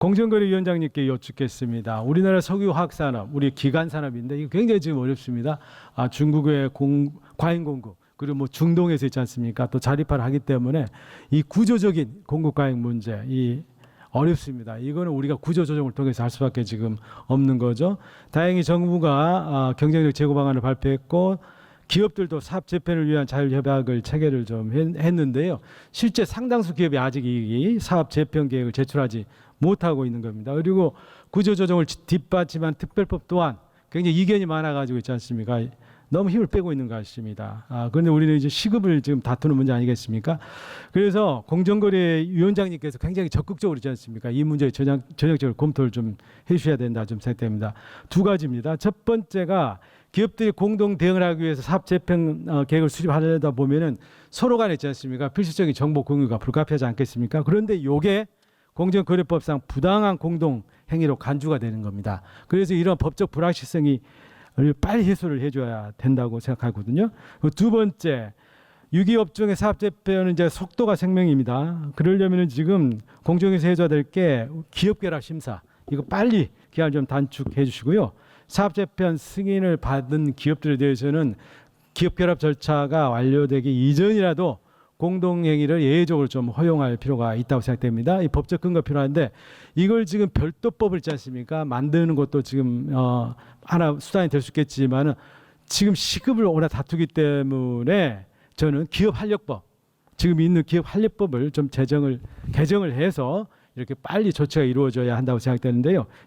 공정거래 위원장님께 여쭙겠습니다. 우리나라 석유화학 산업, 우리 기간 산업인데 이거 굉장히 지금 어렵습니다. 아, 중국의 공, 과잉 공급 그리고 뭐 중동에서 있지 않습니까? 또 자립화를 하기 때문에 이 구조적인 공급 과잉 문제 이 어렵습니다. 이거는 우리가 구조 조정을 통해서 할 수밖에 지금 없는 거죠. 다행히 정부가 아, 경쟁력 제고 방안을 발표했고 기업들도 사업 재편을 위한 자율협약을 체계를 좀 했- 했는데요. 실제 상당수 기업이 아직 이 사업 재편 계획을 제출하지 못하고 있는 겁니다. 그리고 구조조정을 뒷받침한 특별법 또한 굉장히 이견이 많아가지고 있지 않습니까? 너무 힘을 빼고 있는 것 같습니다. 아, 그런데 우리는 이제 시급을 지금 다투는 문제 아니겠습니까? 그래서 공정거래위원장님께서 굉장히 적극적으로 있지 않습니까? 이 문제에 전향, 전형적으로 검토를 좀 해주셔야 된다 좀 생각됩니다. 두 가지입니다. 첫 번째가 기업들이 공동 대응을 하기 위해서 사업 재편 어, 계획을 수립하려다 보면은 서로 간에 있지 않습니까? 필수적인 정보 공유가 불가피하지 않겠습니까? 그런데 요게 공정거래법상 부당한 공동 행위로 간주가 되는 겁니다. 그래서 이런 법적 불확실성이 빨리 해소를 해줘야 된다고 생각하거든요. 그두 번째, 유기업종의 사업 재편은 이제 속도가 생명입니다. 그러려면은 지금 공정에서 해줘야 될 게 기업 결합 심사 이거 빨리 기한 좀 단축해 주시고요. 사업 재편 승인을 받은 기업들에 대해서는 기업 결합 절차가 완료되기 이전이라도 공동행위를 예외적으로 좀 허용할 필요가 있다고 생각됩니다. 이 법적 근거 필요한데 이걸 지금 별도법을 있지 않습니까? 만드는 것도 지금 어, 하나 수단이 될 수 있겠지만은 지금 시급을 오래 다투기 때문에 저는 기업 활력법 지금 있는 기업 활력법을 좀 제정을 개정을 해서 이렇게 빨리 조치가 이루어져야 한다고 생각되는데요.